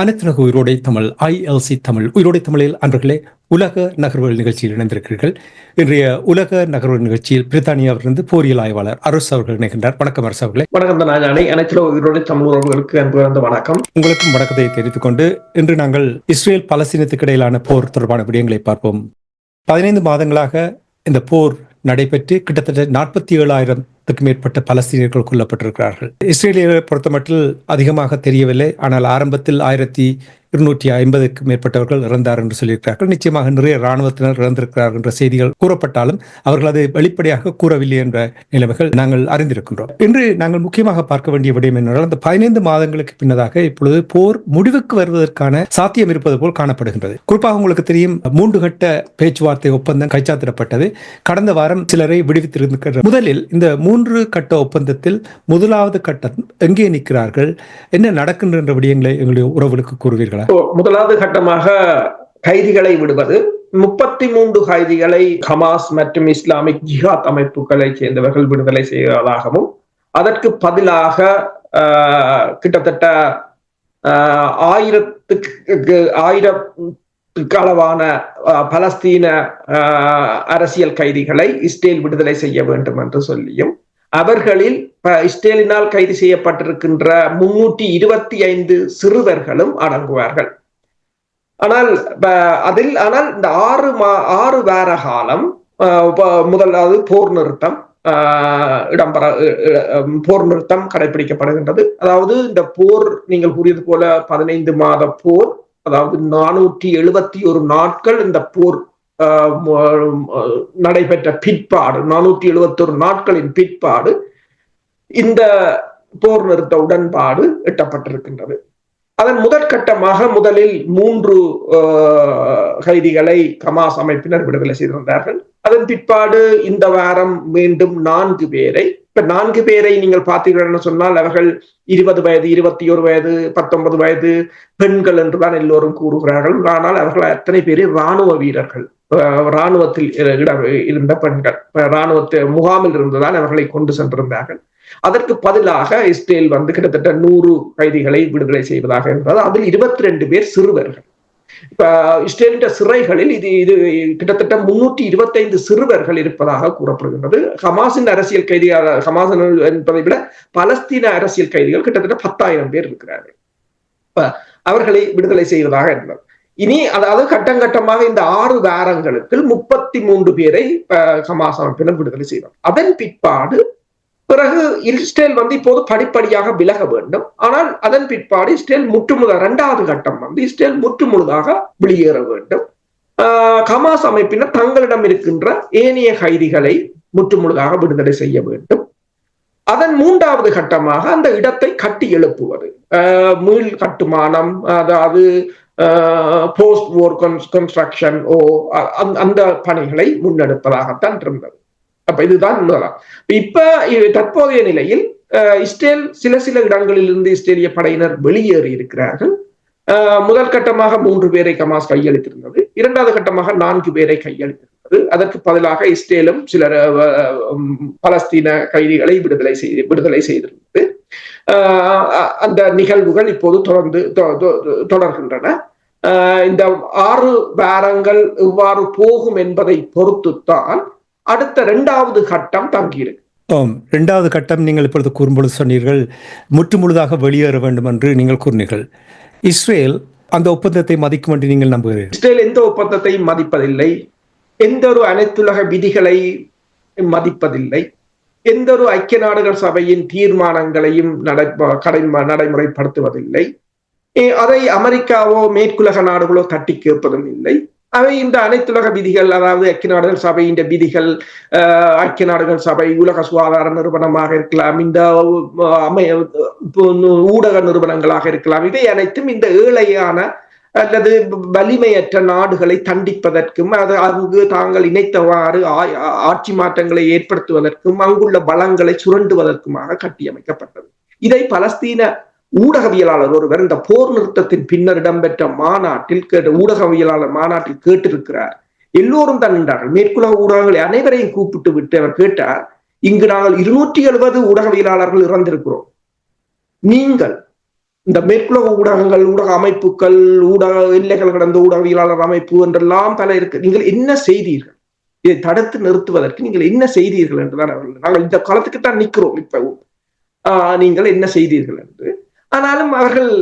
அனைத்துலக உயிரோடை தமிழ் ஐஎல்சி தமிழ் உயிரோடை தமிழில் அன்பர்களே உலக நகர்வுகள் நிகழ்ச்சியில் இணைந்திருக்கிறீர்கள். இன்றைய உலக நகர்வுகள் நிகழ்ச்சியில் பிரித்தானியாவிலிருந்து போரியல் ஆய்வாளர் அரசு அவர்கள் இணைகின்றார். வணக்கம் அரசு அவர்களே. வணக்கம் தனாஜானி உயிரோடு தமிழ் உறவுகளுக்கு அன்பு வணக்கம். உங்களுக்கும் வணக்கத்தை தெரிவித்துக் கொண்டு இன்று நாங்கள் இஸ்ரேல் பலஸ்தீனத்துக்கு இடையிலான போர் தொடர்பான விடயங்களை பார்ப்போம். பதினைந்து மாதங்களாக இந்த போர் நடைபெற்று கிட்டத்தட்ட நாற்பத்தி ஆயிரத்துக்கும் மேற்பட்ட பலஸ்தீனியர்கள் கொல்லப்பட்டிருக்கிறார்கள். இஸ்ரேலியர்களை பொறுத்தமட்டில் அதிகமாக தெரியவில்லை. ஆனால் ஆரம்பத்தில் ஆயிரத்தி இருநூற்றி ஐம்பதுக்கு மேற்பட்டவர்கள் இறந்தார் என்று சொல்லியிருக்கிறார்கள். நிச்சயமாக நிறைய இராணுவத்தினர் இறந்திருக்கிறார்கள் என்ற செய்திகள் கூறப்பட்டாலும் அவர்கள் அதை வெளிப்படையாக கூறவில்லை என்ற நிலைமைகள் நாங்கள் அறிந்திருக்கின்றோம். இன்று நாங்கள் முக்கியமாக பார்க்க வேண்டிய விடயம் என்னவென்றால் அந்த பதினைந்து மாதங்களுக்கு பின்னதாக இப்பொழுது போர் முடிவுக்கு வருவதற்கான சாத்தியம் இருப்பது போல் காணப்படுகின்றது. குறிப்பாக உங்களுக்கு தெரியும் மூன்று கட்ட பேச்சுவார்த்தை ஒப்பந்தம் கைச்சாத்திடப்பட்டது. கடந்த வாரம் சிலரை விடுவித்திருக்கிற முதலில் இந்த மூன்று கட்ட ஒப்பந்தத்தில் முதலாவது கட்டம் எங்கே நிற்கிறார்கள் என்ன நடக்கின்ற விடயங்களை எங்களுடைய உறவுகளுக்கு கூறுவீர்கள்? முதலாவது கட்டமாக கைதிகளை விடுவது. முப்பத்தி மூன்று கைதிகளை ஹமாஸ் மற்றும் இஸ்லாமிக் ஜிஹாத் அமைப்புகளை சேர்ந்தவர்கள் விடுதலை செய்வதாகவும் அதற்கு பதிலாக ஆஹ், கிட்டத்தட்ட ஆஹ், ஆயிரத்துக்கு ஆயிரத்துக்கு அளவான பலஸ்தீன ஆஹ், அரசியல் கைதிகளை இஸ்ரேல் விடுதலை செய்ய வேண்டும் என்று சொல்லியும் அவர்களில் இஸ்ரேலினால் கைது செய்யப்பட்டிருக்கின்ற முன்னூற்றி இருபத்தி ஐந்து சிறுவர்களும் அடங்குவார்கள். ஆனால் அதில் ஆனால் இந்த ஆறு மா ஆறு வார காலம் ஆஹ், முதலாவது போர் நிறுத்தம் ஆஹ், இடம்பெற போர் நிறுத்தம் கடைபிடிக்கப்படுகின்றது அதாவது இந்த போர் நீங்கள் கூறியது போல பதினைந்து மாத போர் அதாவது நானூற்றி எழுபத்தி ஒரு நாட்கள் இந்த போர் நடைபெற்ற பிற்பாடு நானூத்தி எழுபத்தொரு நாட்களின் பிற்பாடு இந்த போர் நிறுத்த உடன்பாடு எட்டப்பட்டிருக்கின்றது. அதன் முதற்கட்டமாக முதலில் மூன்று ஆஹ், கைதிகளை கமாஸ் அமைப்பினர் விடுதலை செய்திருந்தார்கள். அதன் பிற்பாடு இந்த வாரம் மீண்டும் நான்கு பேரை இப்ப நான்கு பேரை நீங்கள் பார்த்தீர்கள் சொன்னால் அவர்கள் இருபது வயது இருபத்தி ஒரு வயது பத்தொன்பது வயது பெண்கள் என்றுதான் எல்லோரும் கூறுகிறார்கள். ஆனால் அவர்கள் அத்தனை பேரே இராணுவ வீரர்கள். இராணுவத்தில் இட- இருந்த பெண்கள். இராணுவத்தை முகாமில் இருந்துதான் அவர்களை கொண்டு சென்றிருந்தார்கள். அதற்கு பதிலாக இஸ்ரேல் வந்து கிட்டத்தட்ட நூறு கைதிகளை விடுதலை செய்வதாக இருந்தது. அதில் இருபத்தி ரெண்டு பேர் சிறுவர்கள். இப்ப இஸ்ரேலின் சிறைகளில் இது இது கிட்டத்தட்ட முன்னூற்றி இருபத்தைந்து சிறுவர்கள் இருப்பதாக கூறப்படுகின்றது. ஹமாஸின் அரசியல் கைதிகள் ஹமாஸ் என்பதை விட பலஸ்தீன அரசியல் கைதிகள் கிட்டத்தட்ட பத்தாயிரம் பேர் இருக்கிறார்கள். இப்ப அவர்களை விடுதலை செய்வதாக இருந்தது. இனி அதாவது கட்டம் கட்டமாக இந்த ஆறு வாரங்களுக்கு முப்பத்தி மூன்று பேரை ஹமாஸ் அமைப்பினர் விடுதலை செய்தார் அதன் பிற்பாடு பிறகு இஸ்ரேல் வந்து இப்போது படிப்படியாக விலக வேண்டும். ஆனால் அதன் பிற்பாடு இஸ்ரேல் முற்றுமுழுதாக இரண்டாவது கட்டம் வந்து இஸ்ரேல் முற்றுமுழுதாக வெளியேற வேண்டும். ஆஹ் ஹமாஸ் அமைப்பினர் தங்களிடம் இருக்கின்ற ஏனைய கைதிகளை முற்றுமுழுதாக விடுதலை செய்ய வேண்டும். அதன் மூன்றாவது கட்டமாக அந்த இடத்தை கட்டி எழுப்புவது. ஆஹ் மீள் கட்டுமானம் அதாவது போஸ்ட் ஓர் கன்ஸ்ட்ரக்ஷன் ஓ அ- அந்த- அந்த பணிகளை முன்னெடுப்பதாகத்தான் இருந்தது. அப்ப இதுதான் முதலாம். இப்ப தற்போதைய நிலையில் இஸ்ரேல் சில சில இடங்களில் இருந்து இஸ்ரேலிய படையினர் வெளியேறி இருக்கிறார்கள். முதல் கட்டமாக மூன்று பேரை கமாஸ் கையளித்திருந்தது. இரண்டாவது கட்டமாக நான்கு பேரை கையளித்திருந்தது. அதற்கு பதிலாக இஸ்ரேலும் சிலர் பலஸ்தீன கைதிகளை விடுதலை செய்து விடுதலை செய்திருந்தது. அ- அந்த நிகழ்வுகள் இப்போது தொடர்ந்து தொ- தொ- தொடர்கின்றன. இந்த ஆறு வாரங்கள் எவ்வாறு போகும் என்பதை பொறுத்துத்தான் அடுத்த இரண்டாவது கட்டம் தங்கியிருக்கு. ஆம் இரண்டாவது கட்டம் நீங்கள் இப்பொழுது கூறும்பொழுது சொன்னீர்கள் முற்றுமுழுதாக வெளியேற வேண்டும் என்று நீங்கள் கூறினீர்கள். இஸ்ரேல் அந்த ஒப்பந்தத்தை மதிக்கும் என்று நீங்கள் நம்புகிறீர்கள்? இஸ்ரேல் எந்த ஒப்பந்தத்தையும் மதிப்பதில்லை. எந்த ஒரு அனைத்துலக விதிகளை மதிப்பதில்லை. எந்த ஒரு ஐக்கிய நாடுகள் சபையின் தீர்மானங்களையும் நடை கடை நடைமுறைப்படுத்துவதில்லை. அதை அமெரிக்காவோ மேற்குலக நாடுகளோ தட்டி கேட்பதும் இல்லை. அவை இந்த அனைத்துலக விதிகள் அதாவது ஐக்கிய நாடுகள் சபையின் விதிகள் ஐக்கிய நாடுகள் சபை உலக சுகாதார நிறுவனமாக இருக்கலாம் இந்த அமை ஊடக நிறுவனங்களாக இருக்கலாம். இவை அனைத்தும் இந்த ஏழையான அல்லது வலிமையற்ற நாடுகளை தண்டிப்பதற்கும் அது அங்கு தாங்கள் இணைத்தவாறு ஆட்சி மாற்றங்களை ஏற்படுத்துவதற்கும் அங்குள்ள பலங்களை சுரண்டுவதற்குமாக கட்டியமைக்கப்பட்டது. இதை பலஸ்தீன ஊடகவியலாளர் ஒருவர் இந்த போர் நிறுத்தத்தின் பின்னர் இடம்பெற்ற மாநாட்டில் கேட்டு ஊடகவியலாளர் மாநாட்டில் கேட்டிருக்கிறார். எல்லோரும் தான் நின்றார்கள். மேற்குலக ஊடகங்களை அனைவரையும் கூப்பிட்டு விட்டு அவர் கேட்டார் இங்கு நாங்கள் இருநூற்றி எழுபது ஊடகவியலாளர்கள் இறந்திருக்கிறோம். நீங்கள் இந்த மேற்குலக ஊடகங்கள் ஊடக அமைப்புகள் ஊடக எல்லைகள் கடந்த ஊடகவியலாளர் அமைப்பு என்றெல்லாம் பல இருக்கு. நீங்கள் என்ன செய்தீர்கள்? இதை தடுத்து நிறுத்துவதற்கு நீங்கள் என்ன செய்தீர்கள் என்றுதான் அவர்கள் நாங்கள் இந்த காலத்துக்கு தான் நிற்கிறோம் இப்பவும் நீங்கள் என்ன செய்தீர்கள் என்று ஆனாலும் அவர்கள்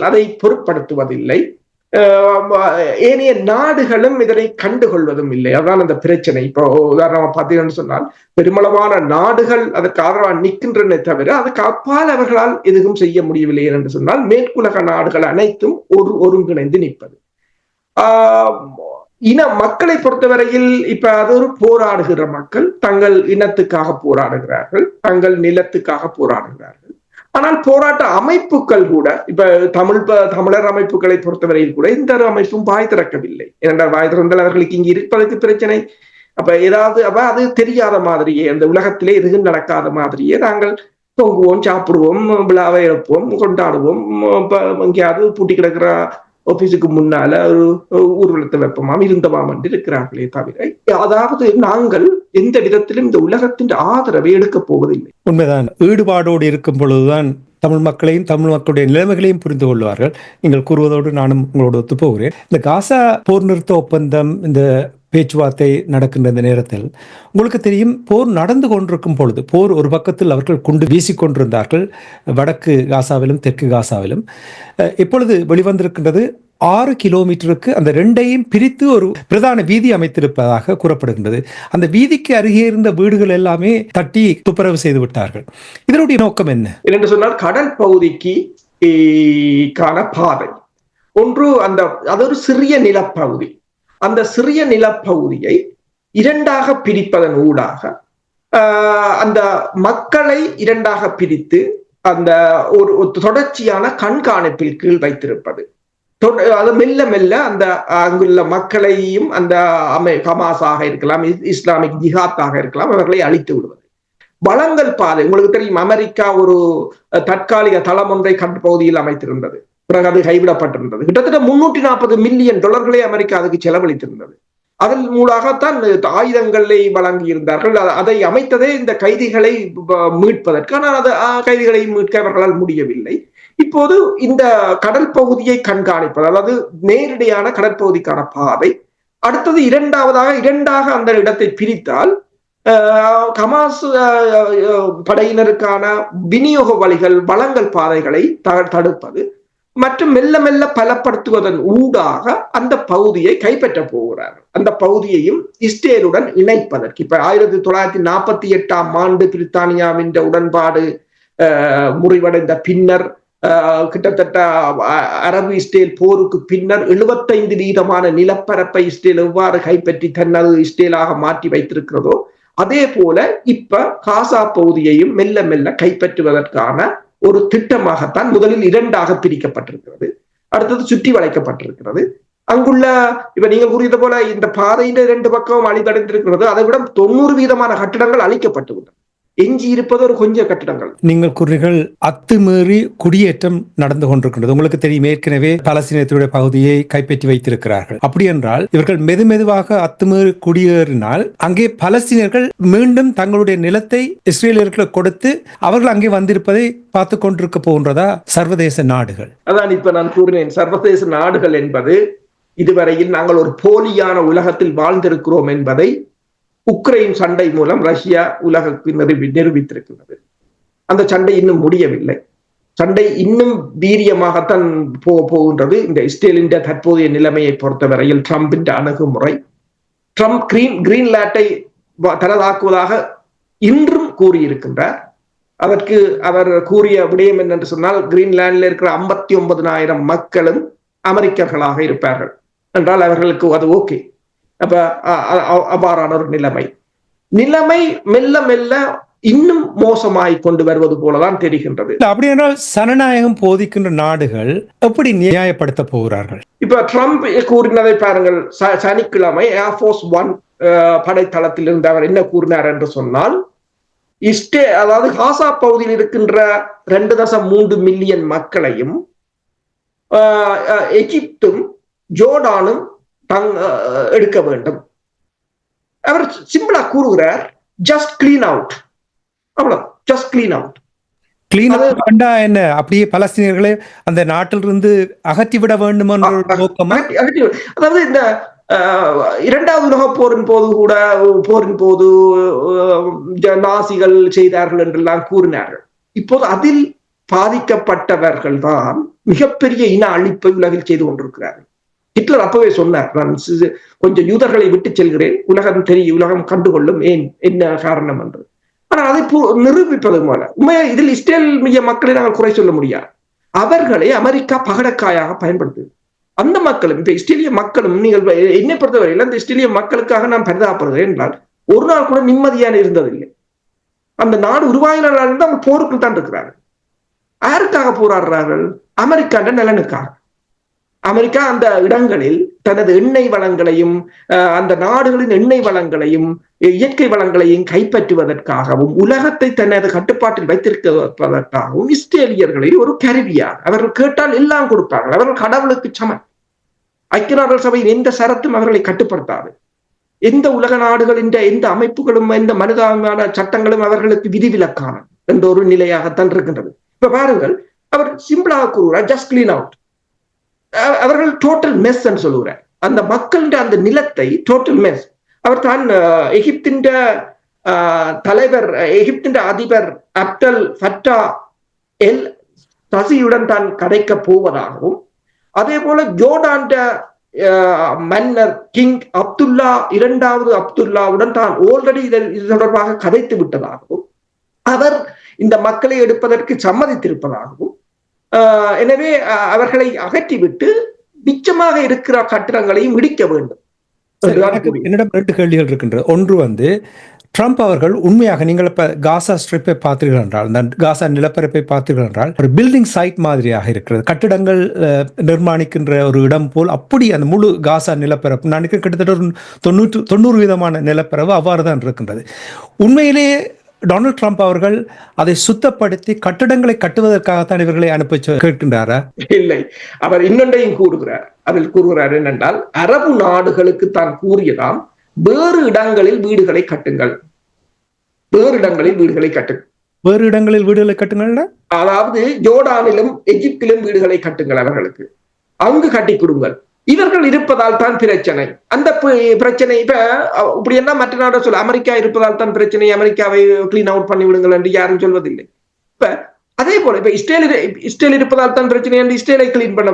அதை பொருட்படுத்துவதில்லை. ஏனைய நாடுகளும் இதனை கண்டுகொள்வதும் இல்லை. அதான் அந்த பிரச்சனை. இப்போ உதாரணமா பார்த்தீங்கன்னு சொன்னால் பெருமளவான நாடுகள் அதற்கு ஆதரவாக நிற்கின்றன தவிர அதுக்கு அப்பால் அவர்களால் எதுவும் செய்ய முடியவில்லை என்று சொன்னால் மேற்குலக நாடுகள் அனைத்தும் ஒரு ஒருங்கிணைந்து நிற்பது. ஆஹ் இன மக்களை பொறுத்தவரையில் இப்ப அது ஒரு போராடுகிற மக்கள் தங்கள் இனத்துக்காக போராடுகிறார்கள் தங்கள் நிலத்துக்காக போராடுகிறார்கள். ஆனால் போராட்ட அமைப்புகள் கூட இப்ப தமிழ் தமிழர் அமைப்புகளை பொறுத்தவரையில் கூட இந்த அமைப்பும் வாய் திறக்கவில்லை. இரண்டாம் வாய் திறந்தால் அவர்களுக்கு இங்கு இருப்பதற்கு பிரச்சனை. அப்ப ஏதாவது அப்ப அது தெரியாத மாதிரியே அந்த உலகத்திலே எதுவும் நடக்காத மாதிரியே நாங்கள் தொங்குவோம் சாப்பிடுவோம் விழாவை எடுப்போம் கொண்டாடுவோம் எங்கேயாவது பூட்டி கிடக்கிற ஆபீஸுக்கு முன்னால ஒரு ஊர்வலத்தை வைப்பமாம் இருந்தமாம் என்று இருக்கிறார்களே தவிர அதாவது நாங்கள் எந்த விதத்திலும் இந்த உலகத்தின் ஆதரவை எடுக்க போவதில்லை. உண்மைதான். ஈடுபாடோடு இருக்கும் பொழுதுதான் தமிழ் மக்களையும் தமிழ் மக்களுடைய நிலைமைகளையும் புரிந்து கொள்வார்கள். நீங்கள் கூறுவதோடு நானும் உங்களோடு ஒத்து போகிறேன். இந்த காசா போர் நிறுத்த ஒப்பந்தம் இந்த பேச்சுவார்த்தை நடக்கின்ற இந்த நேரத்தில் உங்களுக்கு தெரியும் போர் நடந்து கொண்டிருக்கும் பொழுது போர் ஒரு பக்கத்தில் அவர்கள் குண்டு வீசிக்கொண்டிருந்தார்கள் வடக்கு காசாவிலும் தெற்கு காசாவிலும். இப்பொழுது வெளிவந்திருக்கின்றது ஆறு கிலோமீட்டருக்கு அந்த ரெண்டையும் பிரித்து ஒரு பிரதான வீதி அமைத்திருப்பதாக கூறப்படுகின்றது. அந்த வீதிக்கு அருகே இருந்த வீடுகள் எல்லாமே தட்டி துப்புரவு செய்து விட்டார்கள். இதனுடைய நோக்கம் என்ன? என்று சொன்னால் கடல் பகுதிக்கு காண பாதை. ஒன்று அந்த அது ஒரு சிறிய நிலப்பகுதி. அந்த சிறிய நிலப்பகுதியை இரண்டாக பிரிப்பதன் ஊடாக அந்த மக்களை இரண்டாக பிரித்து அந்த ஒரு தொடர்ச்சியான கண்காணிப்பில் கீழ் வைத்திருப்பது. அது மெல்ல மெல்ல அந்த அங்குள்ள மக்களையும் அந்த அமை ஹமாஸாக இருக்கலாம் இஸ்லாமிக் ஜிஹாத்தாக இருக்கலாம் அவர்களை அழித்து விடுவது. வளங்கள் பாதை உங்களுக்கு தெரியும் அமெரிக்கா ஒரு தற்காலிக தளம் ஒன்றை பகுதியில் அமைத்திருந்தது. பிறகு அது கைவிடப்பட்டிருந்தது. கிட்டத்தட்ட முன்னூற்றி நாற்பது மில்லியன் டாலர்களை அமெரிக்கா அதுக்கு செலவழித்திருந்தது. அதன் மூலமாகத்தான் ஆயுதங்களை வழங்கி இருந்தார்கள் அதை அமைத்ததே இந்த கைதிகளை மீட்பதற்கு. ஆனால் அது கைதிகளை மீட்க அவர்களால் முடியவில்லை. இப்போது இந்த கடல் பகுதியை கண்காணிப்பது அதாவது நேரடியான கடற்பகுதிக்கான பாதை அடுத்தது இரண்டாவதாக இரண்டாக அந்த இடத்தை பிரித்தால் கமாஸ் படையினருக்கான விநியோக வழிகள் வளங்கள் பாதைகளை தடுப்பது மற்றும் மெல்ல மெல்ல பலப்படுத்துவதன் ஊடாக அந்த பகுதியை கைப்பற்ற போகிறார். அந்த பகுதியையும் இஸ்ரேலுடன் இணைப்பதற்கு. இப்ப ஆயிரத்தி தொள்ளாயிரத்தி நாற்பத்தி எட்டாம் ஆண்டு பிரித்தானியாவின் உடன்பாடு முறிவடைந்த பின்னர் கிட்டத்தட்ட அரபு இஸ்ரேல் போருக்கு பின்னர் எழுபத்தைந்து வீதமான நிலப்பரப்பை இஸ்ரேல் எவ்வாறு கைப்பற்றி தன்னது இஸ்ரேலாக மாற்றி வைத்திருக்கிறதோ அதே போல இப்ப காசா பகுதியையும் மெல்ல மெல்ல கைப்பற்றுவதற்கான ஒரு திட்டமாகத்தான் முதலில் இரண்டாக பிரிக்கப்பட்டிருக்கிறது. அடுத்தது சுற்றி வளைக்கப்பட்டிருக்கிறது. அங்குள்ள இப்ப நீங்கள் கூறியது போல இந்த பாதையின் இரண்டு பக்கம் அழிவடைந்திருக்கிறது அதை விட தொண்ணூறு வீதமான கட்டிடங்கள் அழிக்கப்பட்டு விட்டன எஞ்சி இருப்பது ஒரு கொஞ்சம் கட்டிடங்கள். நீங்கள் கூறுகள் அத்துமீறி குடியேற்றம் நடந்து கொண்டிருக்கின்றது. உங்களுக்கு தெரியும் ஏற்கனவே பலஸ்தீனத்துடைய பகுதியை கைப்பற்றி வைத்திருக்கிறார்கள். அப்படி என்றால் இவர்கள் மெது மெதுவாக அத்துமீறி குடியேறினால் அங்கே பலஸ்தீனர்கள் மீண்டும் தங்களுடைய நிலத்தை இஸ்ரேலியர்களுக்கு கொடுத்து அவர்கள் அங்கே வந்திருப்பதை பார்த்து கொண்டிருக்க போகின்றதா? சர்வதேச நாடுகள். அதான் இப்ப நான் கூறினேன் சர்வதேச நாடுகள் என்பது இதுவரையில் நாங்கள் ஒரு போலியான உலகத்தில் வாழ்ந்திருக்கிறோம் என்பதை உக்ரைன் சண்டை மூலம் ரஷ்யா உலகுக்கு நிரூபி நிரூபித்திருக்கிறது. அந்த சண்டை இன்னும் முடியவில்லை. சண்டை இன்னும் வீரியமாகத்தான் போ போகின்றது. இந்த இஸ்ரேலின் தற்போதைய நிலைமையை பொறுத்தவரையில் ட்ரம்பின் அணுகுமுறை. ட்ரம்ப் கிரீன் கிரீன்லாண்டை தனதாக்குவதாக இன்றும் கூறியிருக்கின்றார். அதற்கு அவர் கூறிய விடயம் என்னென்று சொன்னால் கிரீன்லாண்டில் இருக்கிற ஐம்பத்தி ஒன்பதனாயிரம் மக்களும் அமெரிக்கர்களாக இருப்பார்கள். என்றால் அவர்களுக்கு அது ஓகே. அப்ப அவ்வாறான ஒரு நிலைமை. நிலைமை மெல்ல மெல்ல இன்னும் மோசமாய் கொண்டு வருவது போலதான் தெரிகின்றது. அப்படி என்றால் சனநாயகம் போதிக்கின்ற நாடுகள் எப்படி நியாயப்படுத்த போகிறார்கள்? இப்ப ட்ரம்ப் கூறினதை பாருங்கள். சனிக்கிழமை ஏர்ஃபோர்ஸ் ஒன் படைத்தளத்தில் இருந்து அவர் என்ன கூறினார் என்று சொன்னால் இஸ்டே அதாவது காசா பகுதியில் இருக்கின்ற ரெண்டு தசம் மூன்று மில்லியன் மக்களையும் எகிப்தும் ஜோர்டானும் எடுக்க வேண்டும். அவர் சிம்பிளா கூறுகிறார் ஜஸ்ட் கிளீன் அவுட் அவ்வளவு ஜஸ்ட் கிளீன் அவுட் கிளீன் கண்டா என்ன? அப்படியே பலஸ்தீனியர்களை அந்த நாட்டிலிருந்து அகற்றிவிட வேண்டும் என்ற நோக்கமா? அதாவது இந்த இரண்டாவது உலக போரின் போது கூட போரின் போது நாசிகள் செய்தார்கள் என்றெல்லாம் கூறினார்கள். இப்போது அதில் பாதிக்கப்பட்டவர்கள் தான் மிகப்பெரிய இன அழிப்பை உலகில் செய்து கொண்டிருக்கிறார்கள். ஹிட்லர் அப்பவே சொன்னார் நான் கொஞ்சம் யூதர்களை விட்டு செல்கிறேன். உலகம் தெரியும் உலகம் கண்டுகொள்ளும். ஏன்? என்ன காரணம்? என்று ஆனால் அதை நிரூபிப்பதுமான உண்மையா இதில் இஸ்ரேல் மிக மக்களை நாங்கள் குறை சொல்ல முடியாது அவர்களை அமெரிக்கா பகடக்காயாக பயன்படுத்துது. அந்த மக்களும் இந்த இஸ்ரேலிய மக்களும் நீங்கள் என்னை பொறுத்தவரையில் அந்த இஸ்ரேலிய மக்களுக்காக நான் பரிதாபப்படுகிறேன் என்றால் ஒரு நாள் கூட நிம்மதியான இருந்ததில்லை. அந்த நாடு உருவாகினால் இருந்து அவங்க போருக்குள் தான் இருக்கிறார்கள். யாருக்காக போராடுறார்கள்? அமெரிக்காண்ட நலனுக்காக. அமெரிக்கா அந்த இடங்களில் தனது எண்ணெய் வளங்களையும் அஹ், அந்த நாடுகளின் எண்ணெய் வளங்களையும் இயற்கை வளங்களையும் கைப்பற்றுவதற்காகவும் உலகத்தை தனது கட்டுப்பாட்டில் வைத்திருப்பதற்காகவும் இஸ்ரேலியர்களை ஒரு கருவியார் அவர்கள் கேட்டால் எல்லாம் கொடுப்பார்கள். அவர்கள் கடவுளுக்கு சமன் ஐக்கிய நாடுகள் சபையின் எந்த சரத்தும் அவர்களை கட்டுப்படுத்தாது. எந்த உலக நாடுகளின் எந்த அமைப்புகளும் எந்த மனிதாபிமான சட்டங்களும் அவர்களுக்கு விதிவிலக்கான என்ற ஒரு நிலையாகத்தான் இருக்கின்றது. இப்ப பாருங்கள் அவர் சிம்பிளாக கூறுகிறார் ஜஸ்ட் கிளீன் அவுட் அவர்கள் டோட்டல் மெஸ் சொல்லுகிறார் அந்த மக்களின் அந்த நிலத்தை டோட்டல் மெஸ் அவர் தான் எகிப்தின் தலைவர் எகிப்தின் அதிபர் அப்டல் ஃபட்டா எல் சசியுடன் தான் கதைக்க போவதாகவும் அதே போல ஜோர்டான்ட மன்னர் கிங் அப்துல்லா இரண்டாவது அப்துல்லாவுடன் தான் ஆல்ரெடி இது தொடர்பாக கதைத்து விட்டதாகவும் அவர் இந்த மக்களை எடுப்பதற்கு சம்மதித்திருப்பதாகவும் எனவே அவர்களை அகற்றிவிட்டு மிச்சமாக இருக்கிற கட்டிடங்களையும் இடிக்க வேண்டும். என்னிடம் ரெண்டு கேள்விகள் இருக்கின்றது ஒன்று வந்து ட்ரம்ப் அவர்கள் உண்மையாக நீங்கள் இப்ப காசா ஸ்ட்ரிப்பை பார்த்தீர்கள் என்றால் இந்த காசா நிலப்பரப்பை பார்த்தீர்கள் என்றால் ஒரு பில்டிங் சைட் மாதிரியாக இருக்கிறது. கட்டிடங்கள் நிர்மாணிக்கின்ற ஒரு இடம் போல் அப்படி அந்த முழு காசா நிலப்பரப்பு நான் கிட்டத்தட்ட ஒரு தொண்ணூற்று தொண்ணூறு விதமான நிலப்பரப்பு அவ்வாறு தான் இருக்கின்றது. உண்மையிலேயே டொனால்ட் ட்ரம்ப் அவர்கள் அதை சுத்தப்படுத்தி கட்டிடங்களை கட்டுவதற்காகத்தான் இவர்களை அனுப்ப கேட்கின்றாரா? இல்லை. அவர் இன்னொன்றையும் கூறுகிறார். அதில் கூறுகிறார் என்னென்றால் அரபு நாடுகளுக்கு தான் கூறியதாம் வேறு இடங்களில் வீடுகளை கட்டுங்கள். வேறு இடங்களில் வீடுகளை கட்டுங்கள் வேறு இடங்களில் வீடுகளை கட்டுங்கள்னா அதாவது ஜோர்டானிலும் எகிப்திலும் வீடுகளை கட்டுங்கள் அவர்களுக்கு. அங்கு கட்டி கொடுங்கள். இவர்கள் இருப்பதால் தான் பிரச்சனை. அந்த பிரச்சனை இப்ப இப்படி என்ன மற்ற நாட சொல்ல அமெரிக்கா இருப்பதால் தான் பிரச்சனை அமெரிக்காவை கிளீன் அவுட் பண்ணி விடுங்கள் என்று யாரும் சொல்வதில்லை. இப்ப அதே போல இப்ப இஸ்ரேல் இஸ்ரேல் இருப்பதால் தான் பிரச்சனை என்று இஸ்ரேலை கிளீன் பண்ண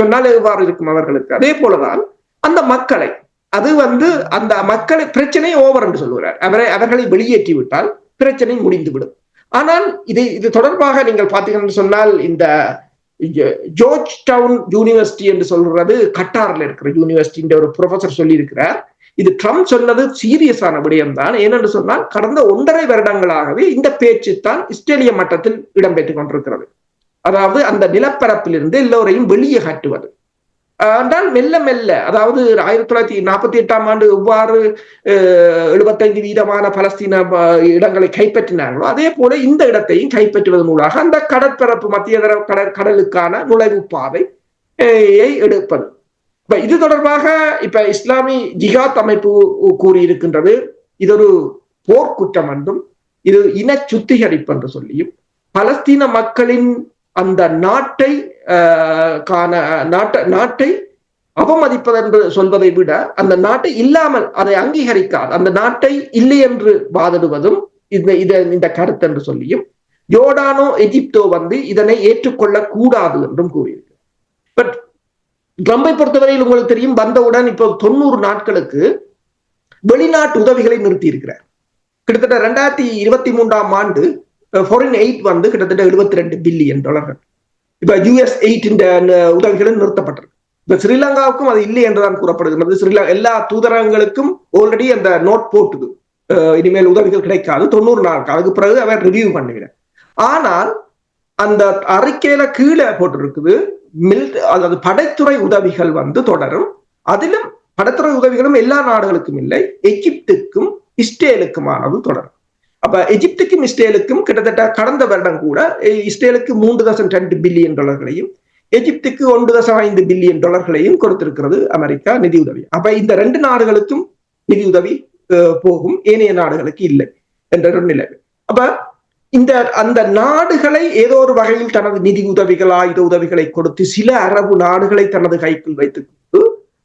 சொன்னால் எவ்வாறு இருக்கும் அவர்களுக்கு? அதே போலதான் அந்த மக்களை அது வந்து அந்த மக்களை பிரச்சனை ஓவர் என்று சொல்லுகிறார். அவரை அவர்களை வெளியேற்றி விட்டால் பிரச்சனை முடிந்துவிடும். ஆனால் இது இது தொடர்பாக நீங்கள் பார்த்தீங்கன்னு சொன்னால் இந்த ஜோர்ஜ் டவுன் யூனிவர்சிட்டி என்று சொல்றது கட்டார்ல இருக்கிற யூனிவர்சிட்டின்ற ஒரு ப்ரொஃபசர் சொல்லியிருக்கிறார். இது ட்ரம்ப் சொன்னது சீரியஸான விடயம் தான் ஏனென்று சொன்னால் கடந்த ஒன்றரை வருடங்களாகவே இந்த பேச்சு தான் இஸ்ரேலிய மட்டத்தில் இடம்பெற்றுக் கொண்டிருக்கிறது. அதாவது அந்த நிலப்பரப்பிலிருந்து எல்லோரையும் வெளியே காட்டுவது. ஆனால் மெல்ல மெல்ல அதாவது ஆயிரத்தி தொள்ளாயிரத்தி நாற்பத்தி எட்டாம் ஆண்டு எவ்வாறு எழுபத்தைந்து வீதமான பலஸ்தீன இடங்களை கைப்பற்றினார்களோ அதே போல இந்த இடத்தையும் கைப்பற்றுவதன் மூலமாக அந்த கடற்பரப்பு மத்திய தர கடல் கடலுக்கான நுழைவு பாதை எடுப்பது. இப்ப இது தொடர்பாக இப்ப இஸ்லாமி ஜிகாத் அமைப்பு கூறியிருக்கின்றது இது ஒரு போர்க்குற்றம் என்றும் இது இன சுத்திகரிப்பு என்று சொல்லியும் பலஸ்தீன மக்களின் அந்த நாட்டை ஆஹ், காண நாட்டை நாட்டை அவமதிப்பதென்று சொல்வதை விட அந்த நாட்டை இல்லாமல் அதை அங்கீகரிக்காது. அந்த நாட்டை இல்லை என்று வாதிடுவதும் இந்த இத இந்த கருத்து என்று சொல்லியும் ஜோர்டானோ எகிப்தோ வந்து இதனை ஏற்றுக்கொள்ள கூடாது என்றும் கூறியிருக்கு. பட் ட்ரம்பை பொறுத்தவரையில் உங்களுக்கு தெரியும் வந்தவுடன் இப்போ தொண்ணூறு நாட்களுக்கு வெளிநாட்டு உதவிகளை நிறுத்தி இருக்கிறார் கிட்டத்தட்ட ரெண்டாயிரத்தி இருபத்தி மூன்றாம் ஆண்டு Uh, ஃபாரின் எயிட் வந்து கிட்டத்தட்ட எழுபத்தி ரெண்டு பில்லியன் டாலர்கள் இப்ப யூஎஸ் எயிட் உதவிகளும் நிறுத்தப்பட்டிருக்கு இப்ப ஸ்ரீலங்காவுக்கும் அது இல்லை என்றுதான் கூறப்படுகிறது ஸ்ரீலங்கா எல்லா தூதரகங்களுக்கும் ஆல்ரெடி அந்த நோட் போட்டுது. Uh, இனிமேல் உதவிகள் கிடைக்காது. தொண்ணூறு நாட்கள். அதுக்கு பிறகு அவர் ரிவ்யூ பண்ணுகிறார். ஆனால் அந்த அறிக்கையில கீழே போட்டிருக்குது மில் அதாவது படைத்துறை உதவிகள் வந்து தொடரும். அதிலும் படைத்துறை உதவிகளும் எல்லா நாடுகளுக்கும் இல்லை. எகிப்துக்கும் இஸ்ரேலுக்குமானது தொடரும். அப்ப எஜிப்துக்கும் இஸ்ரேலுக்கும் கிட்டத்தட்ட கடந்த வருடம் கூட இஸ்ரேலுக்கு மூன்று தசம் ரெண்டு பில்லியன் டாலர்களையும் எஜிப்துக்கு ஒன்று தசம் ஐந்து பில்லியன் டாலர்களையும் கொடுத்திருக்கிறது அமெரிக்கா நிதியுதவி அப்ப இந்த ரெண்டு நாடுகளுக்கும் நிதியுதவி போகும். ஏனைய நாடுகளுக்கு இல்லை என்ற ஒரு நிலை. அப்ப இந்த அந்த நாடுகளை ஏதோ ஒரு வகையில் தனது நிதி உதவிகள் ஆயுத உதவிகளை கொடுத்து சில அரபு நாடுகளை தனது கைக்குள் வைத்துக்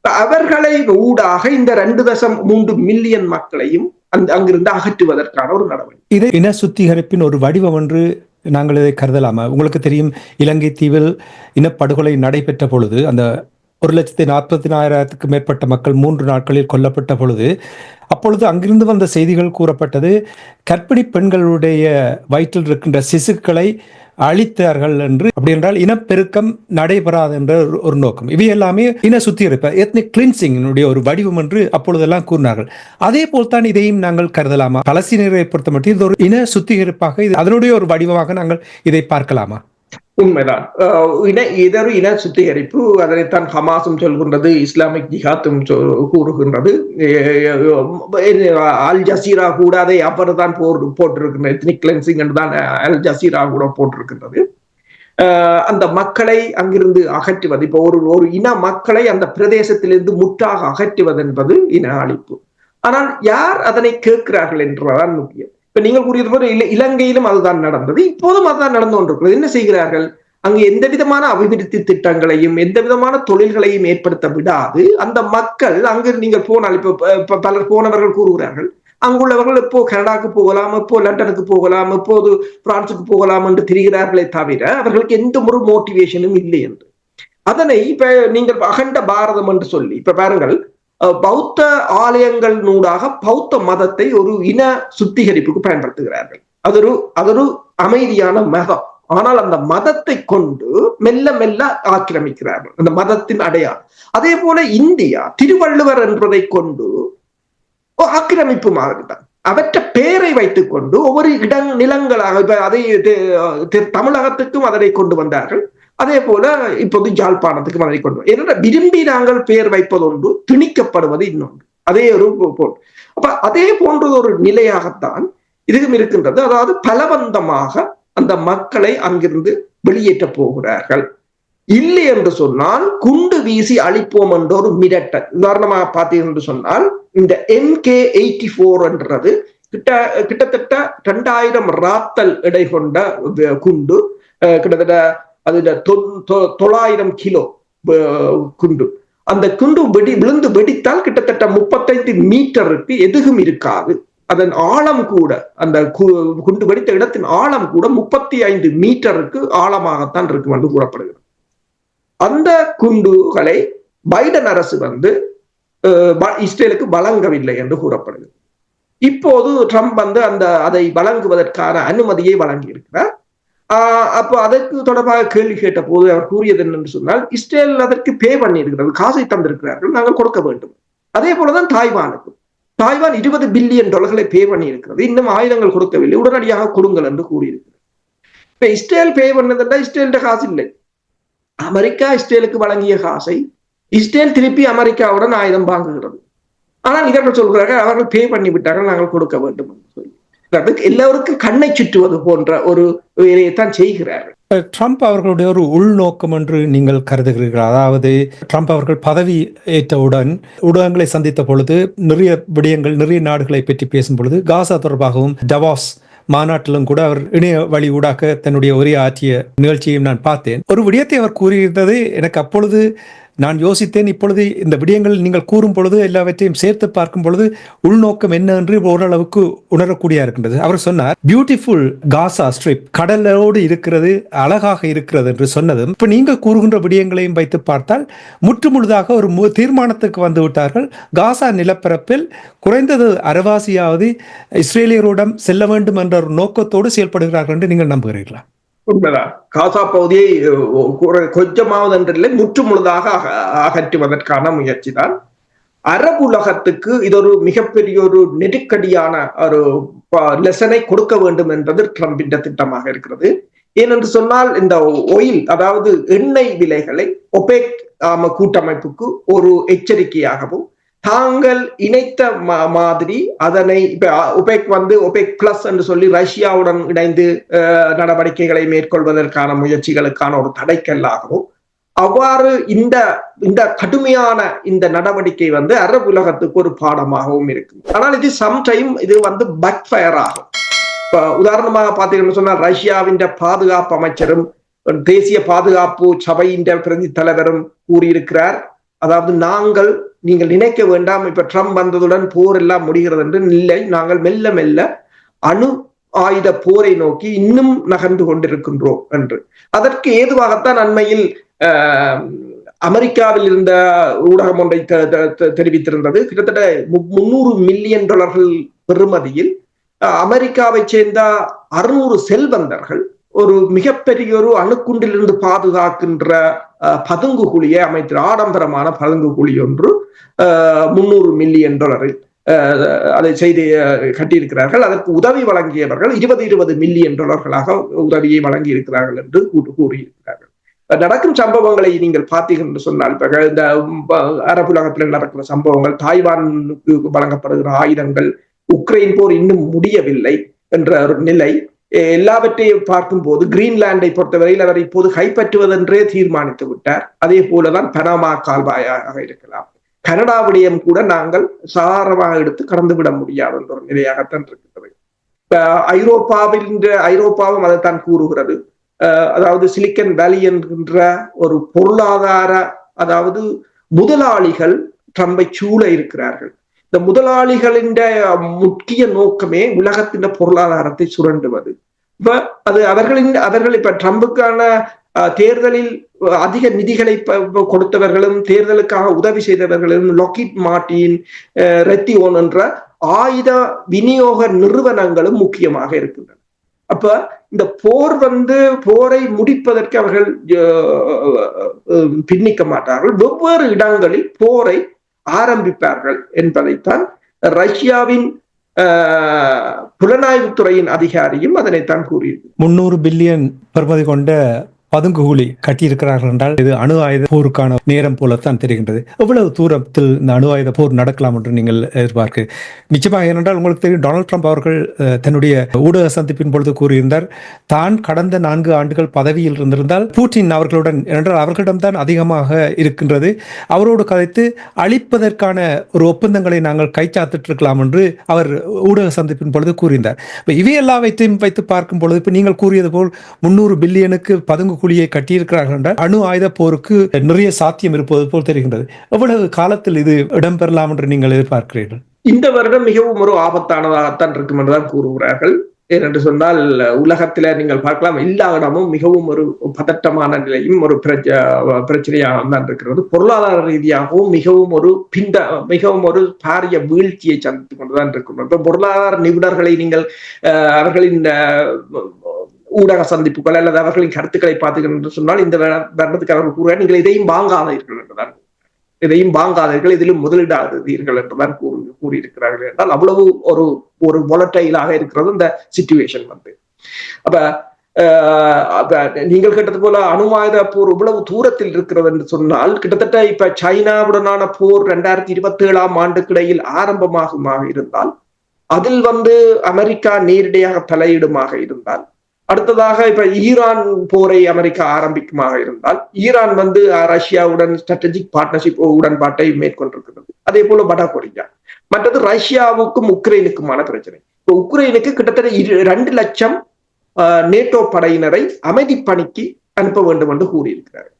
அவர்களை ஊடாக இந்த ரெண்டு தசம் மூன்று மில்லியன் மக்களையும் அங்கிருந்து அகற்றுவதற்கான ஒரு நடவடிக்கை. இது இன சுத்திகரிப்பின் ஒரு வடிவம் என்று நாங்கள் இதை கருதலாமா? உங்களுக்கு தெரியும் இலங்கை தீவில் இனப்படுகொலை நடைபெற்ற பொழுது அந்த ஒரு லட்சத்தி நாற்பத்தி நாயிரத்துக்கு மேற்பட்ட மக்கள் மூன்று நாட்களில் கொல்லப்பட்ட பொழுது அப்பொழுது அங்கிருந்து வந்த செய்திகள் கூறப்பட்டது கர்ப்பிணி பெண்களுடைய வயிற்றில் இருக்கின்ற சிசுக்களை அழித்தார்கள் என்று. அப்படி என்றால் இனப்பெருக்கம் நடைபெறாது என்ற ஒரு- நோக்கம். இவை எல்லாமே இன சுத்திகரிப்பு எத்னிக் கிளின்சிங்கினுடைய ஒரு வடிவம் என்று அப்பொழுதெல்லாம் கூறினார்கள். அதே போல்தான் இதையும் நாங்கள் கருதலாமா? பலசீனரை பொறுத்த மட்டும் இது ஒரு இன சுத்திகரிப்பாக இது அதனுடைய ஒரு வடிவமாக நாங்கள் இதை பார்க்கலாமா? உண்மைதான். இன இதொரு இன சுத்திகரிப்பு அதனைத்தான் ஹமாஸும் சொல்கின்றது இஸ்லாமிக் ஜிஹாத்தும் சொ- கூறுகின்றது. அல் ஜசீரா கூட அதை தான் போர் போட்டிருக்கின்ற எத்னிக் கிளென்சிங் என்று தான் அல் ஜசீரா கூட போட்டிருக்கின்றது. அந்த மக்களை அங்கிருந்து அகற்றுவது இப்போ ஒரு ஒரு இன மக்களை அந்த பிரதேசத்திலிருந்து முற்றாக அகற்றுவது என்பது இன அழிப்பு. ஆனால் யார் அதனை கேட்கிறார்கள் என்றுதான் முக்கியம். இப்ப நீங்கள் கூறியது போல இலங்கையிலும் அதுதான் நடந்தது. இப்போதும் அதுதான் நடந்து கொண்டிருக்கிறது. என்ன செய்கிறார்கள்? அங்கு எந்த விதமான அபிவிருத்தி திட்டங்களையும் எந்த விதமான தொழில்களையும் ஏற்படுத்த விடாது. அந்த மக்கள் அங்கு நீங்கள் போனால் இப்ப பலர் போனவர்கள் கூறுகிறார்கள் அங்குள்ளவர்கள் எப்போ கனடாக்கு போகலாம் எப்போ லண்டனுக்கு போகலாம் எப்போது பிரான்சுக்கு போகலாம் என்று திரிகிறார்களே தவிர அவர்களுக்கு எந்த ஒரு மோட்டிவேஷனும் இல்லை என்று. அதனை இப்ப நீங்கள் அகண்ட பாரதம் என்று சொல்லி இப்ப பாருங்கள் பௌத்த ஆலயங்கள் நூடாக பௌத்த மதத்தை ஒரு இன சுத்திகரிப்புக்கு பயன்படுத்துகிறார்கள். அது ஒரு அது ஒரு அமைதியான மதம். ஆனால் அந்த மதத்தை கொண்டு மெல்ல மெல்ல ஆக்கிரமிக்கிறார்கள். அந்த மதத்தின் அடையாளம். அதே போல இந்தியா திருவள்ளுவர் என்பதை கொண்டு ஆக்கிரமிப்பு மாறுதான் அவற்ற பெயரை வைத்துக் கொண்டு ஒவ்வொரு இடம் நிலங்களாக இப்ப அதை தமிழகத்துக்கும் அதனை கொண்டு வந்தார்கள். அதே போல இப்போது யாழ்ப்பாணத்துக்கு மதுரை கொண்டு என்னென்ன விரும்பி நாங்கள் பெயர் வைப்பதொன்று திணிக்கப்படுவது இன்னொன்று. அதே ஒரு போல். அப்ப அதே போன்றது ஒரு நிலையாகத்தான் இதுவும் இருக்கின்றது. அதாவது பலவந்தமாக அந்த மக்களை அங்கிருந்து வெளியேற்றப் போகிறார்கள். இல்லை என்று சொன்னால் குண்டு வீசி அழிப்போம் என்ற ஒரு மிரட்டல். உதாரணமாக பார்த்தீர்கள் என்று சொன்னால் இந்த எம்கே எயிட்டி ஃபோர் என்றது கிட்ட கிட்டத்தட்ட ரெண்டாயிரம் ராத்தல் எடை கொண்ட குண்டு அஹ், கிட்டத்தட்ட அதுல தொ- தொள்ளாயிரம் கிலோ குண்டு. அந்த குண்டு வெடி விழுந்து வெடித்தால் கிட்டத்தட்ட முப்பத்தைந்து மீட்டருக்கு எதுவும் இருக்காது. அதன் ஆழம் கூட அந்த கு- குண்டு வெடித்த இடத்தின் ஆழம் கூட முப்பத்தி ஐந்து மீட்டருக்கு ஆழமாகத்தான் இருக்கும் என்று கூறப்படுகிறது. அந்த குண்டுகளை பைடன் அரசு வந்து இஸ்ரேலுக்கு வழங்கவில்லை என்று கூறப்படுகிறது. இப்போது ட்ரம்ப் வந்து அந்த அதை வழங்குவதற்கான அனுமதியை வழங்கியிருக்கிறார். அப்போ அதற்கு தொடர்பாக கேள்வி கேட்ட போது அவர் கூறியது என்று சொன்னால் இஸ்ரேல் அதற்கு பே பண்ணி இருக்கிறது காசை தந்திருக்கிறார்கள் நாங்கள் கொடுக்க வேண்டும். அதே போலதான் தாய்வானுக்கு தாய்வான் இருபது பில்லியன் டாலர்களை பே பண்ணி இருக்கிறது இன்னும் ஆயுதங்கள் கொடுக்கவில்லை உடனடியாக கொடுங்கள் என்று கூறியிருக்கிறது. இப்ப இஸ்ரேல் பே பண்ணதுன்னா இஸ்ரேல்ட காசு இல்லை. அமெரிக்கா இஸ்ரேலுக்கு வழங்கிய காசை இஸ்ரேல் திருப்பி அமெரிக்காவுடன் ஆயுதம் வாங்குகிறது. ஆனால் இவர்கள் சொல்கிறார்கள் அவர்கள் பே பண்ணி விட்டார்கள் நாங்கள் கொடுக்க வேண்டும் என்று சொல்லி. எல்லோருக்கும் கண்ணை சுற்றுவது போன்ற ஒரு வேலையைத்தான் செய்கிறார்கள் ட்ரம்ப் அவர்களுடைய ஒரு உள்நோக்கம் என்று நீங்கள் கருதுகிறீர்கள். அதாவது ட்ரம்ப் அவர்கள் பதவி ஏற்றவுடன் ஊடகங்களை சந்தித்த பொழுது நிறைய விடயங்கள் நிறைய நாடுகளை பற்றி பேசும் பொழுது காசா தொடர்பாகவும் டவாஸ் மாநாட்டிலும் கூட அவர் இணைய வழி ஊடாக தன்னுடைய உரையாற்றிய நிகழ்ச்சியையும் நான் பார்த்தேன். ஒரு விடயத்தை அவர் கூறியிருந்தது எனக்கு அப்பொழுது நான் யோசித்தேன் இப்பொழுது இந்த விடயங்கள் நீங்கள் கூறும் பொழுது எல்லாவற்றையும் சேர்த்து பார்க்கும் பொழுது உள்நோக்கம் என்ன என்று ஓரளவுக்கு உணரக்கூடிய இருக்கின்றது. அவர் சொன்னார் பியூட்டிஃபுல் காசா ஸ்ட்ரிப் கடலோடு இருக்கிறது அழகாக இருக்கிறது என்று சொன்னதும் இப்போ நீங்கள் கூறுகின்ற விடயங்களையும் வைத்து பார்த்தால் முற்று முழுதாக ஒரு மு- தீர்மானத்துக்கு வந்து விட்டார்கள். காசா நிலப்பரப்பில் குறைந்தது அரவாசியாவது இஸ்ரேலியரோடம் செல்ல வேண்டும் என்ற ஒரு நோக்கத்தோடு செயல்படுகிறார்கள் என்று நீங்கள் நம்புகிறீர்களா? உண்மைதான். காசா பகுதியை கொஞ்சமாவது என்றில்லை முற்று முழுதாக அக- அகற்றுவதற்கான முயற்சி தான் அரபுலகத்துக்கு இது ஒரு மிகப்பெரிய ஒரு நெருக்கடியான ஒரு லெசனை கொடுக்க வேண்டும் என்பது ட்ரம்பின் திட்டமாக இருக்கிறது. ஏனென்று சொன்னால் இந்த ஒயில் அதாவது எண்ணெய் விலைகளை ஒபேக் கூட்டமைப்புக்கு ஒரு எச்சரிக்கையாகவும் தாங்கள் இணைத்த மாதிரி அதனை இப்ப ஒபெக் வந்து ஒபெக் பிளஸ் என்று சொல்லி ரஷ்யாவுடன் இணைந்து நடவடிக்கைகளை மேற்கொள்வதற்கான முயற்சிகளுக்கான ஒரு தடைக்கல்லாகவும் அவ்வாறு இந்த இந்த கடுமையான இந்த நடவடிக்கை வந்து அரபு உலகத்துக்கு ஒரு பாடமாகவும் இருக்கு ஆனால் இது சம்டைம் இது வந்து பக் ஃபயர் ஆகும். இப்ப உதாரணமாக பார்த்தீங்கன்னு சொன்னால் ரஷ்யாவின் பாதுகாப்பு அமைச்சரும் தேசிய பாதுகாப்பு சபையின் பிரதி தலைவரும் கூறியிருக்கிறார். அதாவது நாங்கள் நீங்கள் நினைக்க வேண்டாம் இப்ப ட்ரம்ப் வந்ததுடன் போர் எல்லாம் முடிகிறது என்று இல்லை. நாங்கள் மெல்ல மெல்ல அணு ஆயுத போரை நோக்கி இன்னும் நகர்ந்து கொண்டிருக்கின்றோம் என்று. அதற்கு ஏதுவாகத்தான் அண்மையில் அமெரிக்காவில் இருந்த ஊடகம் ஒன்றை தெரிவித்திருந்தது. கிட்டத்தட்ட முன்னூறு மில்லியன் டாலர்கள் பெறுமதியில் அமெரிக்காவை சேர்ந்த அறுநூறு செல்வந்தர்கள் ஒரு மிகப்பெரிய ஒரு அணுக்குண்டிலிருந்து பாதுகாக்கின்ற பதுங்கு குழியை அமைத்த ஆடம்பரமான பதுங்கு குழி ஒன்று முன்னூறு மில்லியன் டாலரில் அதை செய்து கட்டியிருக்கிறார்கள். அதற்கு உதவி வழங்கியவர்கள் இருபது இருபது மில்லியன் டாலர்களாக உதவியை வழங்கி இருக்கிறார்கள் என்று கூறியிருக்கிறார்கள். நடக்கும் சம்பவங்களை நீங்கள் பார்த்தீர்கள் சொன்னால் இப்ப இந்த அரபுலகத்தில் நடக்கிற சம்பவங்கள் தாய்வானுக்கு வழங்கப்படுகிற ஆயுதங்கள் உக்ரைன் போர் இன்னும் முடியவில்லை என்ற ஒரு நிலை எல்லாவற்றையும் பார்க்கும்போது கிரீன்லாண்டை பொறுத்தவரையில் அவர் இப்போது கைப்பற்றுவதென்றே தீர்மானித்து விட்டார். அதே போலதான் பனாமா கால்வாயாக இருக்கலாம். கனடா விடயம் கூட நாங்கள் சாரமாக எடுத்து கடந்து விட முடியாது என்ற ஒரு நிலையாகத்தான் இருக்கிறது. ஐரோப்பாவில் ஐரோப்பாவும் அதைத்தான் கூறுகிறது. அதாவது சிலிக்கன் வேலி என்கின்ற ஒரு பொருளாதார அதாவது முதலாளிகள் ட்ரம்பை சூழ இருக்கிறார்கள். இந்த முதலாளிகளின் முக்கிய நோக்கமே உலகத்தின் பொருளாதாரத்தை சுரண்டுவது. இப்ப அது அவர்களின் அவர்கள் இப்ப ட்ரம்புக்கான தேர்தலில் அதிக நிதிகளை கொடுத்தவர்களும் தேர்தலுக்காக உதவி செய்தவர்களும் லொக்கிட் மார்டின் ரெத்தியோன் என்ற ஆயுத விநியோக நிறுவனங்களும் முக்கியமாக இருக்கின்றன. அப்ப இந்த போர் வந்து போரை முடிப்பதற்கு அவர்கள் பின்னிக்க மாட்டார்கள். வெவ்வேறு இடங்களில் போரை ஆரம்பிப்பார்கள் என்பதைத்தான் ரஷ்யாவின் புலனாய்வுத்துறையின் அதிகாரியும் அதனைத்தான் கூறியது முன்னூறு பில்லியன் பெறுமதி கொண்ட பதுங்குகுழி கட்டியிருக்கிறார்கள் என்றால் இது அணு ஆயுத போருக்கான நேரம் போலத்தான் தெரிகின்றது. எவ்வளவு தூரத்தில் இந்த அணு ஆயுத போர் நடக்கலாம் என்று நீங்கள் எதிர்பார்க்கு நிச்சயமாக ஏனென்றால் உங்களுக்கு தெரியும் டொனால்ட் ட்ரம்ப் அவர்கள் தன்னுடைய ஊடக சந்திப்பின் பொழுது கூறியிருந்தார் தான் கடந்த நான்கு ஆண்டுகள் பதவியில் இருந்திருந்தால் பூட்டின் அவர்களுடன் என்றால் அவர்களிடம்தான் அதிகமாக இருக்கின்றது. அவரோடு கதைத்து அழிப்பதற்கான ஒரு ஒப்பந்தங்களை நாங்கள் கைச்சாத்திட்டு இருக்கலாம் என்று அவர் ஊடக சந்திப்பின் பொழுது கூறியிருந்தார். இப்போ இவையெல்லாம் வைத்து வைத்து பார்க்கும் பொழுது இப்போ நீங்கள் கூறியது போல் முன்னூறு பில்லியனுக்கு பதுங்கு குழியை கட்டியிருக்கிறார்கள் என்றால் அணு ஆயுத போருக்கு நிறைய சாத்தியம் இருப்பது போல் தெரிகின்றது. எவ்வளவு காலத்தில் இது இடம்பெறலாம் என்று நீங்கள் எதிர்பார்க்கிறீர்கள்? இந்த வருடம் மிகவும் ஒரு ஆபத்தானதாகத்தான் இருக்கும் என்றுதான் கூறுகிறார்கள். ஏனென்று சொன்னால் உலகத்தில நீங்கள் பார்க்கலாம் எல்லா இடமும் மிகவும் ஒரு பதட்டமான நிலையும் ஒரு பிரச்சனையாக தான் இருக்கிறது. பொருளாதார ரீதியாகவும் மிகவும் ஒரு பிந்த மிகவும் ஒரு பாரிய வீழ்ச்சியை சந்தித்துக் கொண்டுதான் இருக்கின்றது பொருளாதார நிபுணர்களை நீங்கள் அவர்களின் ஊடக சந்திப்புகள் அல்லது அவர்களின் கருத்துக்களை பார்த்துக்கிறேன் என்று சொன்னால் இந்த வருடத்துக்கு அவர்கள் கூறுகிறார் நீங்கள் இதையும் வாங்காதீர்கள் என்றுதான் இதையும் வாங்காதீர்கள் இதிலும் முதலீடாதீர்கள் என்றுதான் கூறு கூறியிருக்கிறார்கள் என்றால் அவ்வளவு ஒரு ஒரு வொலட்டைலாக இருக்கிறது இந்த சிச்சுவேஷன் வந்து. அப்ப நீங்கள் கேட்டது போல அணுவாயுத போர் இவ்வளவு தூரத்தில் இருக்கிறது என்று சொன்னால் கிட்டத்தட்ட இப்ப சைனாவுடனான போர் ரெண்டாயிரத்தி இருபத்தி ஏழாம் ஆண்டுக்கிடையில் ஆரம்பமாகுமாக இருந்தால் அதில் வந்து அமெரிக்கா நேரடியாக தலையிடுமாக இருந்தால் அடுத்ததாக இப்ப ஈரான் போரை அமெரிக்கா ஆரம்பிக்குமாக இருந்தால் ஈரான் வந்து ரஷ்யாவுடன் ஸ்ட்ராட்டஜிக் பார்ட்னர்ஷிப் உடன்பாட்டை மேற்கொண்டிருக்கிறது. அதே போல வட கொரியா மற்றது ரஷ்யாவுக்கும் உக்ரைனுக்குமான பிரச்சனை. இப்போ உக்ரைனுக்கு கிட்டத்தட்ட ரெண்டு லட்சம் நேட்டோ படையினரை அமைதி பணிக்கு அனுப்ப வேண்டும் என்று கூறியிருக்கிறார்.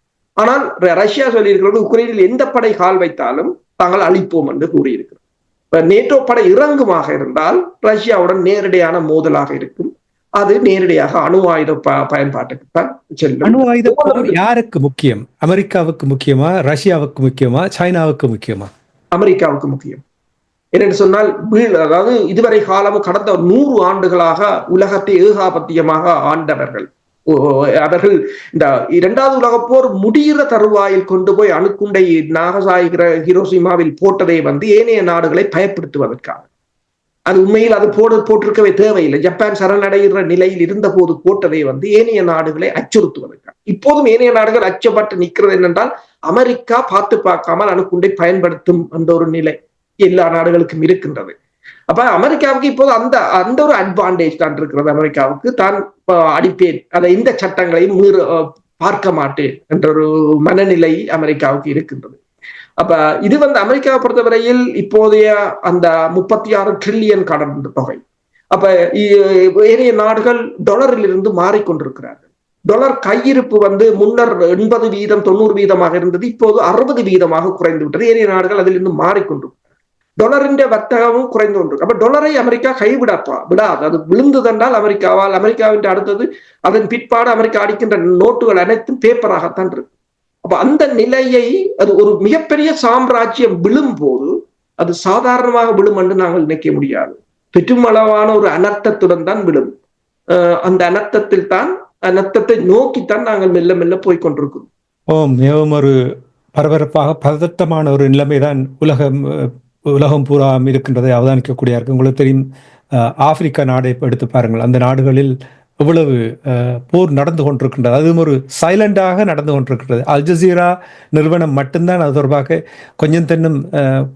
ஆனால் ரஷ்யா சொல்லியிருக்கிறது உக்ரைனில் எந்த படை கால் வைத்தாலும் தாங்கள் அழிப்போம் என்று கூறியிருக்கிறார். இப்ப நேட்டோ படை இறங்குமாக இருந்தால் ரஷ்யாவுடன் நேரடியான மோதலாக இருக்கும். அது நேரடியாக அணு ஆயுத பயன்பாட்டுக்கு தான் செல்லும். அணு ஆயுத யாருக்கு முக்கியம்? அமெரிக்காவுக்கு முக்கியமா? ரஷ்யாவுக்கு முக்கியமா? சைனாவுக்கு முக்கியமா? அமெரிக்காவுக்கு முக்கியம். என்னென்று சொன்னால் அதாவது இதுவரை காலமும் கடந்த நூறு ஆண்டுகளாக உலகத்தை ஏகாபத்தியமாக ஆண்டவர்கள். அவர்கள் இந்த இரண்டாவது உலகப் போர் முடிகிற தருவாயில் கொண்டு போய் அணுக்குண்டை நாகசாயிகிற ஹிரோசிமாவில் போட்டதை வந்து ஏனைய நாடுகளை பயப்படுத்துவதற்காக. அது உண்மையில் அது போட போட்டிருக்கவே தேவையில்லை. ஜப்பான் சரணடைகிற நிலையில் இருந்த போது போட்டதை வந்து ஏனைய நாடுகளை அச்சுறுத்துவதற்காக இப்போதும் ஏனைய நாடுகள் அச்சப்பட்டு நிற்கிறது என்னென்றால் அமெரிக்கா பார்த்து பார்க்காமல் அணுகுண்டை பயன்படுத்தும் அந்த ஒரு நிலை எல்லா நாடுகளுக்கும் இருக்கின்றது. அப்ப அமெரிக்காவுக்கு இப்போது அந்த அந்த ஒரு அட்வான்டேஜ் தான் இருக்கிறது. அமெரிக்காவுக்கு தான் அடிப்பேன். அதை இந்த சட்டங்களையும் மீற பார்க்க மாட்டேன் என்ற ஒரு மனநிலை அமெரிக்காவுக்கு இருக்கின்றது. அப்ப இது வந்து அமெரிக்காவை பொறுத்தவரையில் இப்போதைய அந்த முப்பத்தி ஆறு ட்ரில்லியன் கடன் தொகை. அப்ப ஏனைய நாடுகள் டாலரில் இருந்து மாறிக்கொண்டிருக்கிறார்கள். டாலர் கையிருப்பு வந்து முன்னர் எண்பது வீதம் தொண்ணூறு வீதமாக இருந்தது இப்போது அறுபது வீதமாக குறைந்து விட்டது. ஏனைய நாடுகள் அதிலிருந்து மாறிக்கொண்டு டொலரின் வர்த்தகமும் குறைந்து கொண்டு அப்ப டொலரை அமெரிக்கா கைவிடப்பா விடாது. அது விழுந்ததென்றால் அமெரிக்காவால் அமெரிக்காவின் அடுத்தது அதன் பிற்பாடு அமெரிக்கா அடிக்கின்ற நோட்டுகள் அனைத்தும் பேப்பராகத்தான் இருக்கு. அப்ப அந்த நிலையை அது ஒரு மிகப்பெரிய சாம்ராஜ்யம் விழும்போது அது சாதாரணமாக விழும் என்று நாங்கள் நினைக்க முடியாது. பெருமளவான ஒரு அனர்த்தத்துடன் தான் விழும். அந்த அனர்த்தத்தில் தான் அனர்த்தத்தை நோக்கித்தான் நாங்கள் மெல்ல மெல்ல போய் கொண்டிருக்கிறோம். ஓ மிகவும் ஒரு பரபரப்பாக பதட்டமான ஒரு நிலைமைதான் உலகம் உலகம் பூரா இருக்கின்றதை அவதானிக்கக்கூடிய இருக்கு உங்களுக்கு தெரியும். ஆப்பிரிக்கா நாடை எடுத்து பாருங்கள். அந்த நாடுகளில் இவ்வளவு போர் நடந்து கொண்டிருக்கின்றது. அதுவும் ஒரு சைலண்டாக நடந்து கொண்டிருக்கின்றது. அல் ஜசீரா நிறுவனம் மட்டும்தான் அது தொடர்பாக கொஞ்சம் தென்னும்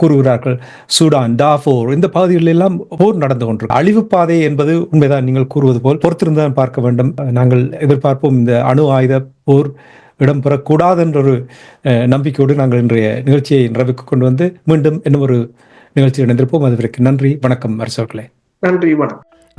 கூறுகிறார்கள். சூடான் டாஃபோர் இந்த பகுதிகளில் எல்லாம் போர் நடந்து கொண்டிருக்கு. அழிவு பாதை என்பது உண்மைதான். நீங்கள் கூறுவது போல் பொறுத்திருந்தான் பார்க்க வேண்டும். நாங்கள் எதிர்பார்ப்போம் இந்த அணு ஆயுத போர் இடம்பெறக்கூடாது என்ற ஒரு நம்பிக்கையோடு நாங்கள் இன்றைய நிகழ்ச்சியை நிறைவுக்கு கொண்டு வந்து மீண்டும் இன்னும் ஒரு நிகழ்ச்சியில் இணைந்திருப்போம். அதுவரைக்கு நன்றி வணக்கம் அரசர்களே நன்றி வணக்கம்.